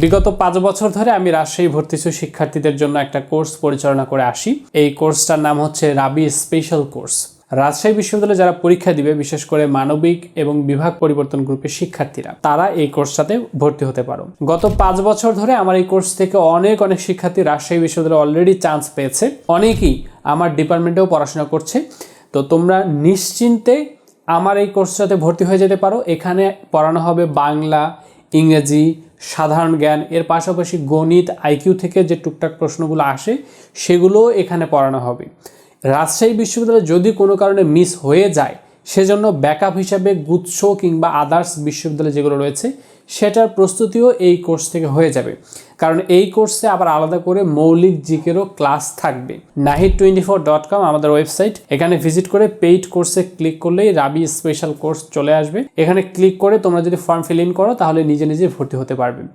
বিগত পাঁচ বছর ধরে আমি রাজশাহী ভর্তিছু শিক্ষার্থীদের জন্য একটা কোর্স পরিচালনা করে আসি। এই কোর্সটার নাম হচ্ছে রাবি স্পেশাল কোর্স। রাজশাহী বিশ্ববিদ্যালয়ে যারা পরীক্ষা দিবে, বিশেষ করে মানবিক এবং বিভাগ পরিবর্তন গ্রুপের শিক্ষার্থীরা, তারা এই কোর্সটাতে ভর্তি হতে পারো। গত পাঁচ বছর ধরে আমার এই কোর্স থেকে অনেক অনেক শিক্ষার্থী রাজশাহী বিশ্ববিদ্যালয়ে অলরেডি চান্স পেয়েছে। অনেকেই আমার ডিপার্টমেন্টেও পড়াশোনা করছে। তো তোমরা নিশ্চিন্তে আমার এই কোর্সটাতে ভর্তি হয়ে যেতে পারো। এখানে পড়ানো হবে বাংলা, ইংরেজি সাধারণ জ্ঞান। এর পাশাপাশি গণিত, আইকিউ থেকে যে টুকটাক প্রশ্নগুলো আসে সেগুলোও এখানে পড়ানো হবে। রাজশাহী বিশ্ববিদ্যালয়ে যদি কোনো কারণে মিস হয়ে যায়, সেজন্য ব্যাকআপ হিসাবে গুচ্ছ কিংবা আদার্স বিশ্ববিদ্যালয় যেগুলো রয়েছে সেটার প্রস্তুতিও এই কোর্স থেকে হয়ে যাবে। কারণ এই কোর্সে আবার আলাদা করে মৌলিক জিকেরও ক্লাস থাকবে। Nahid twenty four dot com আমাদের ওয়েবসাইট। এখানে ভিজিট করে পেইড কোর্সে ক্লিক করলেই রাবি স্পেশাল কোর্স চলে আসবে। এখানে ক্লিক করে তোমরা যদি ফর্ম ফিল ইন করো, তাহলে নিজে নিজে ভর্তি হতে পারবে।